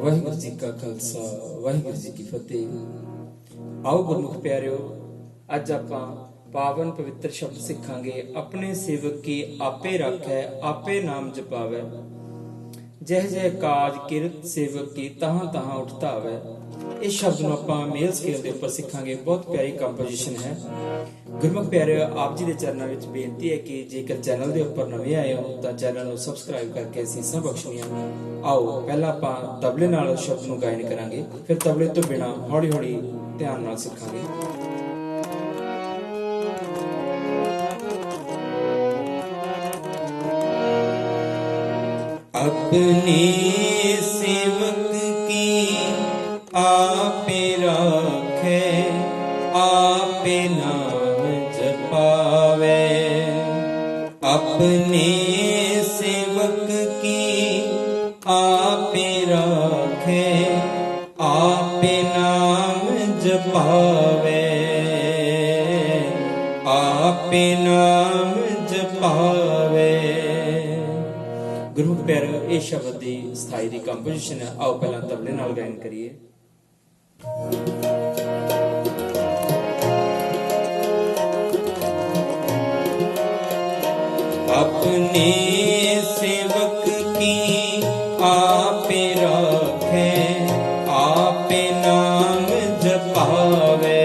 ਵਾਹਿਗੁਰੂ ਜੀ ਕਾ ਖਾਲਸਾ, ਵਾਹਿਗੁਰੂ ਜੀ ਕੀ ਫਤਿਹ। ਆਓ ਗੁਰਮੁਖ ਪਿਆਰਿਓ, ਅੱਜ ਆਪਾਂ ਪਾਵਨ ਪਵਿੱਤਰ ਸ਼ਬਦ ਸਿੱਖਾਂਗੇ। ਆਪਣੇ ਸੇਵਕ ਕੀ ਆਪੇ ਰੱਖੈ, ਆਪੇ ਨਾਮ ਜਪਾਵੈ। ਜਹ ਜਹ ਕਾਜ ਕਿਰਤ ਸੇਵਕ ਕੀ ਤਹਾਂ ਤਹਾਂ ਉਠਤਾ ਇਸ ਸ਼ਬਦ ਨੂੰ ਆਪਾਂ ਮੇਲ ਸਕੇਲ ਦੇ ਉੱਪਰ ਸਿੱਖਾਂਗੇ। ਬਹੁਤ ਪਿਆਰੀ ਕੰਪੋਜੀਸ਼ਨ ਹੈ। ਗੁਰਮੁਖ ਪਿਆਰਿਓ, ਆਪ ਜੀ ਦੇ ਚਰਨਾਂ ਵਿੱਚ ਬੇਨਤੀ ਹੈ ਕਿ ਜੇਕਰ ਚੈਨਲ ਦੇ ਉੱਪਰ ਨਵੇਂ ਆਏ ਹੋ, ਤਾਂ ਚੈਨਲ ਨੂੰ ਸਬਸਕ੍ਰਾਈਬ ਕਰਕੇ ਅਸੀਸਾਂ ਬਖਸ਼ਣੀਆਂ ਆਓ, ਪਹਿਲਾਂ ਆਪਾਂ ਤਬਲੇ ਨਾਲ ਸ਼ਬਦ ਨੂੰ ਗਾਇਨ ਕਰਾਂਗੇ। ਫਿਰ ਤਬਲੇ ਤੋਂ ਬਿਨਾ ਹੌਲੀ ਹੌਲੀ ਧਿਆਨ ਨਾਲ ਸਿੱਖਾਂਗੇ। अपने सेवक की आपे राखे आपे नाम जपावे अपने सेवक की आपे राखे आपे नाम जपावे आपे नाम ਇਹ ਸ਼ਬਦ ਦੀ ਸਥਾਈ ਦੀ ਕੰਪੋਜੀਸ਼ਨ ਹੈ। ਆਓ ਪਹਿਲਾਂ ਤਬਲੇ ਨਾਲ ਗਾਇਨ ਕਰੀਏ। ਆਪਣੇ ਸੇਵਕ ਕੀ ਆਪੇ ਰੱਖੇ, ਆਪੇ ਨਾਮ ਜਪਾਵੇ,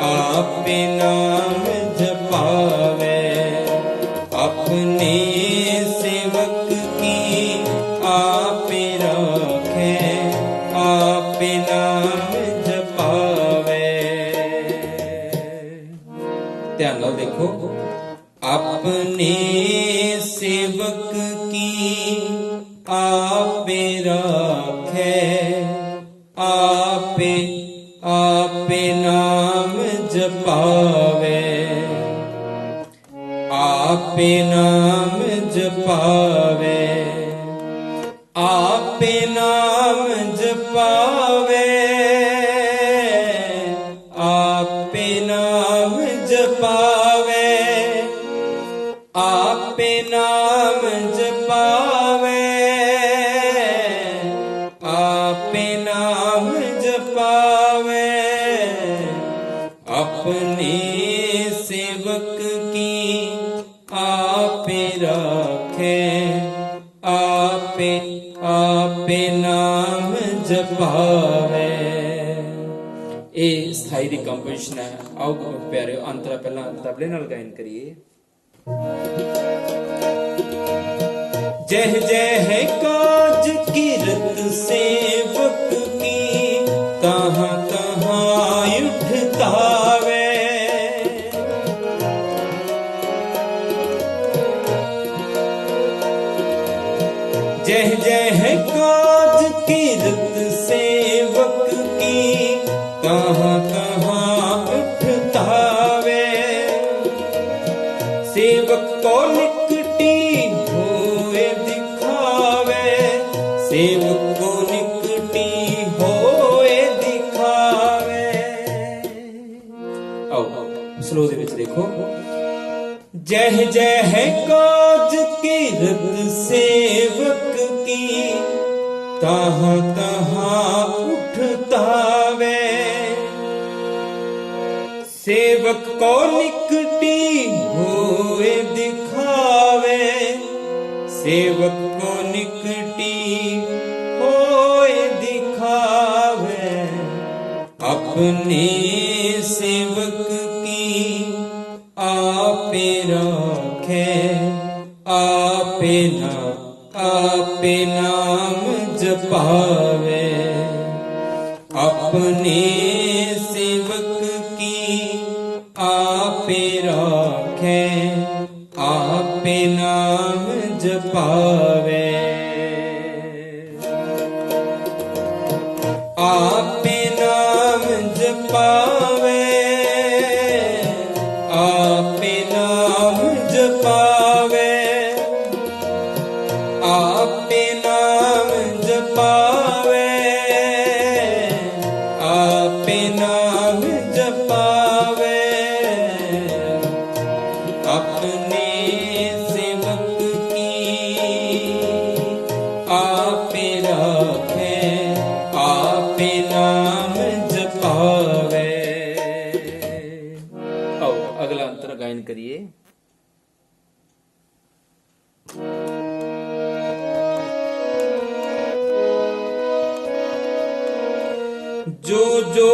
ਆਪੇ ਨਾਮ ਧਿਆਨ ਨਾਲ ਦੇਖੋ। ਆਪਣੇ ਸੇਵਕ ਕੀ ਆਪੇ ਰਾਖੇ, ਆਪੇ ਆਪੇ ਨਾਮ ਜਪਾਵੇ। ਆਪੇ ਨਾਮ ਜਪਾਵੇ, ਆਪੇ ਨਾਮ ਨਾਮ ਜਪਾਵੇ। ਆਪਣੇ ਸੇਵਕ ਕੀ ਆਪੇ ਰਾਖੇ। ਆਪੇ ਆਪੇ ਨਾਮ ਜਪਾਵੇ। ਇਹ ਸਥਾਈ ਦੀ ਕੰਪੋਜੀਸ਼ਨ ਹੈ। ਆਓ ਗੁਰੂ ਪਿਆਰਿਓ ਅੰਤਰਾ ਪਹਿਲਾਂ ਤਬਲੇ ਨਾਲ ਗਾਇਨ ਕਰੀਏ। ਜਹ ਜਹ ਕਾਜ ਕੀਰਤ ਜਹ ਜਹ ਕਾਜ ਕੀਰਤ ਸੇਵਕ ਕੀ ਕਹਾਂ ਕਹਾਂ ਉਠਤਾਵੇ? ਸੇਵਕ ਕੋ ਨਿਕਟੀ ਹੋਏ ਦਿਖਾਵੇ? ਸੇਵਕ ਕੋ ਨਿਕਟੀ ਹੋਏ ਦਿਖਾਵੇ? ਆਓ, ਸਲੋ ਦੇ ਵਿੱਚ ਦੇਖੋ। ਜਹ ਜਹ ਕਾਜ ਕੀਰਤ ਸੇਵਕ ਤਹਾਂ ਤਹਾਂ ਉਠਤਾਵੇ ਸੇਵਕ ਕੋ ਨਿਕਟੀ ਹੋਏ ਦਿਖਾਵੇ। ਸੇਵਕ ਕੋ ਨਿਕਟੀ ਹੋਏ ਦਿਖਾਵੇ। ਆਪਣੇ ਸੇਵਕ ਕੀ ਆਪੇ ਰਾਖੇ। ਆਪੇ ਨਾ, ਆਪੇ ਨਾਮ ਜਪਾਵੇ ਆਪਣੇ ਸੇਵਕ ਕੀ ਆਪੇ ਰੱਖੇ ਆਪੇ ਨਾਮ ਜਪਾਵੇ। ਆਪ अगला अंतर गायन करिए। जो जो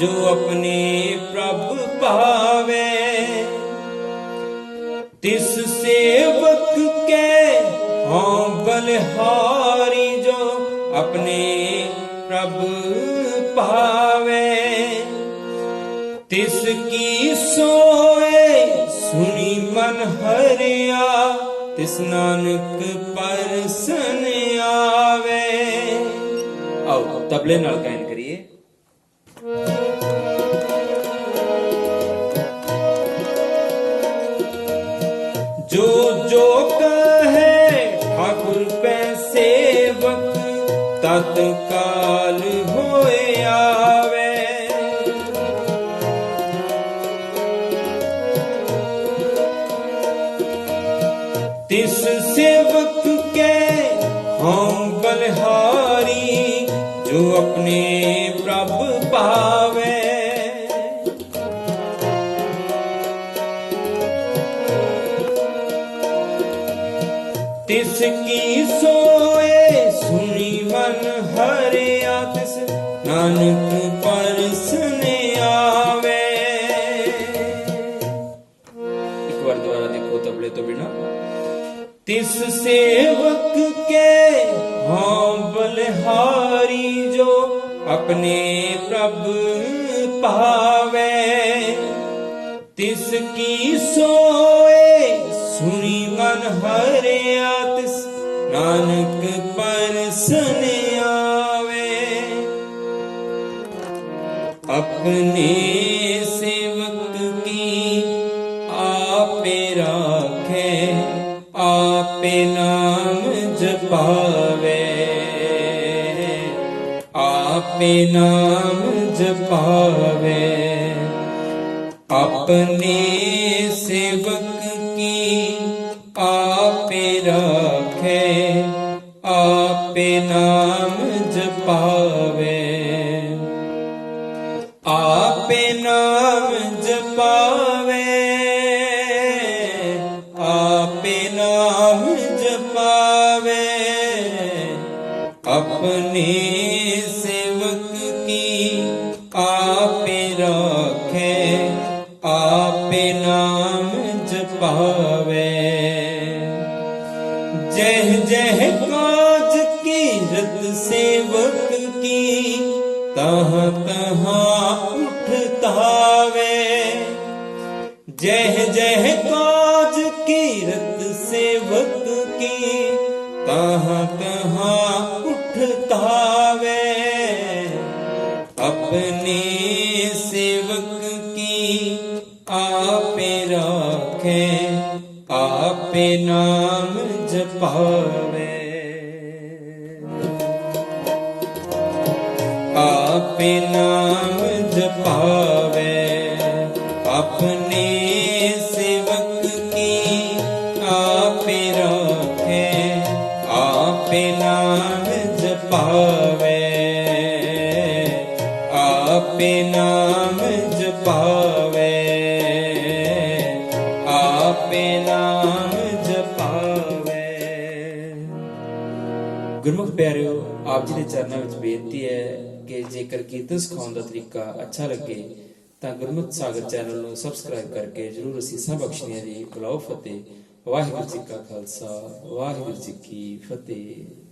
ਜੋ ਆਪਣੇ ਪ੍ਰਭ ਭਾਵੇ। ਤਿਸ ਸੇਵਕ ਕੇ ਹਉ ਬਲਿਹਾਰੀ ਜੋ ਆਪਣੇ ਪ੍ਰਭ ਭਾਵੇ। ਤਿਸ ਕੀ ਸੋਏ ਸੁਣੀ ਮਨ ਹਰਿਆ, ਤਿਸ ਨਾਨਕ ਪਰਸਨ ਆਵੇ। ਆਓ, ਤਬਲੇ ਨਾਲ ਗਾਇਨ ਤਤਕਾਲ ਹੋਏ ਆਵੇ। ਤਿਸ ਸੇਵਕ ਕੇ ਹਉ ਬਲਿਹਾਰੀ, ਜੋ ਆਪਣੇ ਪ੍ਰਭ ਪਾਵੇ। ਤਿਸ ਕੀ ਸੋਏ ਨਾਨਕ ਪਰਸਨ ਆਵੇ। ਇੱਕ ਵਾਰ ਦੁਬਾਰਾ ਦੇਖੋ ਤਬਲੇ ਤੋਂ ਬਿਨਾ। ਤਿਸ ਸੇਵਕ ਕੇ ਹਾਂ ਬਲਿਹਾਰੀ ਜੋ ਆਪਣੇ ਪ੍ਰਭ ਭਾਵੇ। ਤਿਸ ਕੀ ਸੋਏ ਸੁਣੀ ਮਨ ਹਰਿਆ ਤਿਸ ਨਾਨਕ ਪਰਸਨ ਆਪਣੇ ਸੇਵਕ ਕੀ ਆਪੇ ਰਾਖੇ ਆਪੇ ਨਾਮ ਜਪਾਵੇ। ਆਪੇ ਨਾਮ ਜਪਾਵੇ। ਆਪਣੇ ਸੇਵਕ ਆਪੇ ਨਾਮ ਜਪਾਵੇ, ਆਪੇ ਨਾਮ ਜਪਾਵੇ। ਆਪਣੇ ਸੇਵਕ ਕੀ ਆਪੇ ਰੱਖੇ, ਆਪੇ ਨਾਮ ਜਪਾਵੇ। ਜਹ ਜਹ ਤਹ ਤਹਾ ਸੇਵਕ ਕੀ ਆਪੇ ਰੱਖੇ ਆਪੇ ਨਾਮ ਜਪਾਵੇ। ਆਪੇ ਨਾਮ ਆਪੇ ਨਾਮ ਜਪਾਵੇ। ਗੁਰਮੁਖ ਪਿਆਰਿਓ, ਆਪ ਜੀ ਦੇ ਚਰਨਾਂ ਵਿੱਚ ਬੇਨਤੀ ਹੈ ਕਿ ਜੇਕਰ ਕੀਰਤਨ ਸਿਖਾਉਣ ਦਾ ਤਰੀਕਾ ਅੱਛਾ ਲੱਗੇ, ਤਾਂ ਗੁਰਮੁਖ ਸਾਗਰ ਚੈਨਲ ਨੂੰ ਸਬਸਕ੍ਰਾਈਬ ਕਰਕੇ ਜਰੂਰ ਅਸੀਸਾਂ ਬਖਸ਼ਣੀਆਂ ਜੀ ਬੁਲਾਓ ਫਤਿਹ। ਵਾਹਿਗੁਰੂ ਜੀ ਕਾ ਖਾਲਸਾ, ਵਾਹਿਗੁਰੂ ਜੀ ਕੀ ਫਤਿਹ।